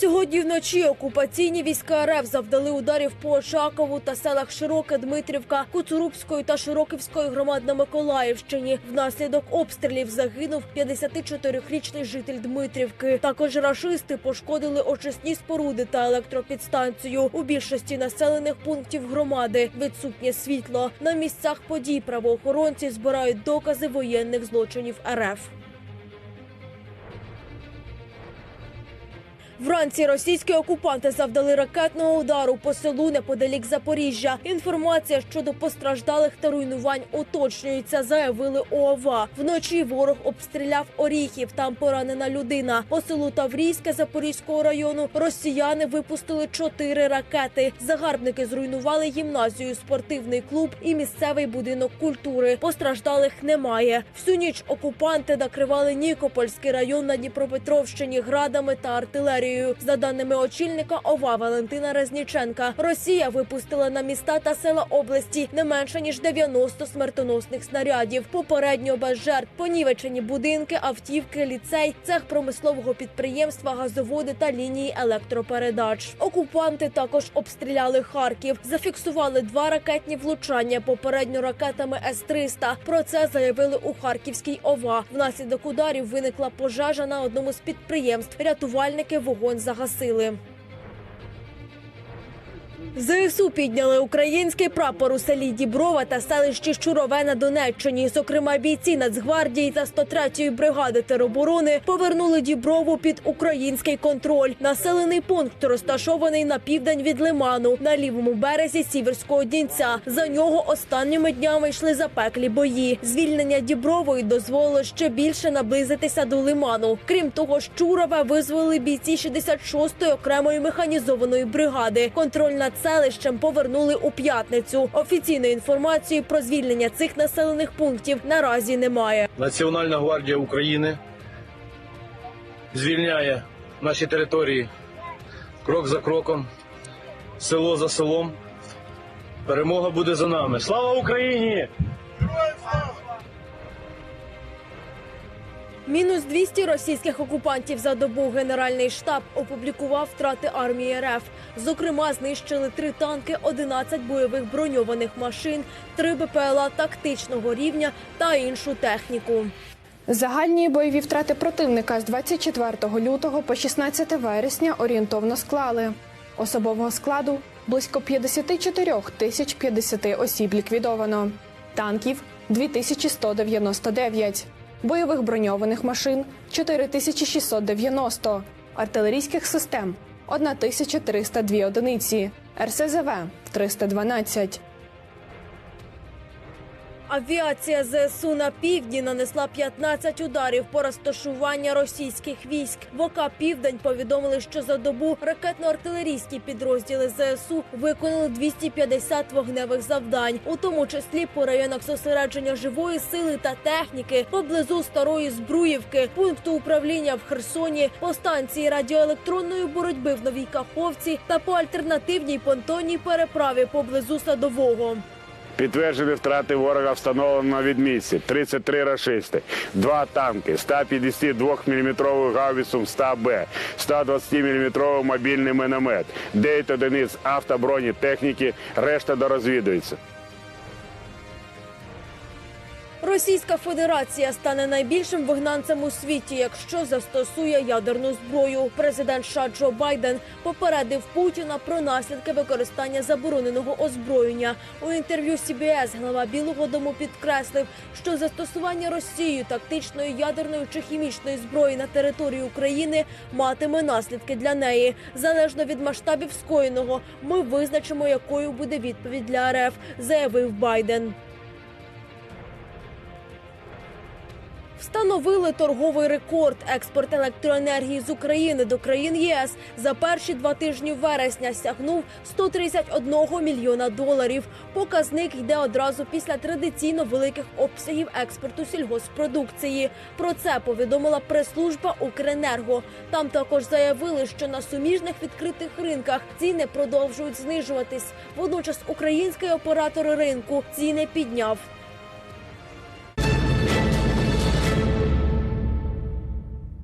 Сьогодні вночі окупаційні війська РФ завдали ударів по Очакову та селах Широке, Дмитрівка, Куцурубської та Широківської громад на Миколаївщині. Внаслідок обстрілів загинув 54-річний житель Дмитрівки. Також рашисти пошкодили очисні споруди та електропідстанцію. У більшості населених пунктів громади відсутнє світло. На місцях подій правоохоронці збирають докази воєнних злочинів РФ. Вранці російські окупанти завдали ракетного удару по селу неподалік Запоріжжя. Інформація щодо постраждалих та руйнувань уточнюється, заявили ООВА. Вночі ворог обстріляв Оріхів. Там поранена людина. По селу Таврійське Запорізького району росіяни випустили чотири ракети. Загарбники зруйнували гімназію, спортивний клуб і місцевий будинок культури. Постраждалих немає. Всю ніч окупанти накривали Нікопольський район на Дніпропетровщині градами та артилерією. За даними очільника ОВА Валентина Резніченка, Росія випустила на міста та села області не менше ніж 90 смертоносних снарядів. Попередньо без жертв понівечені будинки, автівки, ліцей, цех промислового підприємства, газоводи та лінії електропередач. Окупанти також обстріляли Харків, зафіксували два ракетні влучання попередньо ракетами С-300. Про це заявили у Харківській ОВА. Внаслідок ударів виникла пожежа на одному з підприємств. Рятувальники вогонь загасили. ЗСУ підняли український прапор у селі Діброва та селищі Щурове на Донеччині. Зокрема, бійці Нацгвардії та 103-ї бригади тероборони повернули Діброву під український контроль. Населений пункт розташований на південь від Лиману на лівому березі Сіверського Дінця. За нього останніми днями йшли запеклі бої. Звільнення Дібрової дозволило ще більше наблизитися до Лиману. Крім того, Щурове визволили бійці 66-ї окремої механізованої бригади. Контроль над селищем повернули у п'ятницю. Офіційної інформації про звільнення цих населених пунктів наразі немає. Національна гвардія України звільняє наші території крок за кроком, село за селом. Перемога буде за нами. Слава Україні! Мінус 200 російських окупантів за добу Генеральний штаб опублікував втрати армії РФ. Зокрема, знищили три танки, 11 бойових броньованих машин, три БПЛА тактичного рівня та іншу техніку. Загальні бойові втрати противника з 24 лютого по 16 вересня орієнтовно склали. Особового складу близько 54 тисяч 50 осіб ліквідовано, танків 2199, бойових броньованих машин 4690, артилерійських систем 1302 одиниці, РСЗВ 312. Авіація ЗСУ на півдні нанесла 15 ударів по розташування російських військ. В ОК Південь повідомили, що за добу ракетно-артилерійські підрозділи ЗСУ виконали 250 вогневих завдань, у тому числі по районах зосередження живої сили та техніки, поблизу старої Збруївки, пункту управління в Херсоні, по станції радіоелектронної боротьби в Новій Каховці та по альтернативній понтонній переправі поблизу садового. Підтверджені втрати ворога встановлено на відмітці 33 рашисти, два танки, 152 мм гаубицю 100Б, 120 мм мобільний міномет, 9 одиниць автобронетехніки, решта дорозвідується. Російська Федерація стане найбільшим вигнанцем у світі, якщо застосує ядерну зброю. Президент США Джо Байден попередив Путіна про наслідки використання забороненого озброєння. У інтерв'ю CBS глава Білого Дому підкреслив, що застосування Росією тактичної ядерної чи хімічної зброї на території України матиме наслідки для неї. Залежно від масштабів скоєного, ми визначимо, якою буде відповідь для РФ, заявив Байден. Встановили торговий рекорд. Експорт електроенергії з України до країн ЄС за перші два тижні вересня сягнув 131 мільйона доларів. Показник йде одразу після традиційно великих обсягів експорту сільгоспродукції. Про це повідомила прес-служба Укренерго. Там також заявили, що на суміжних відкритих ринках ціни продовжують знижуватись. Водночас український оператор ринку ціни підняв.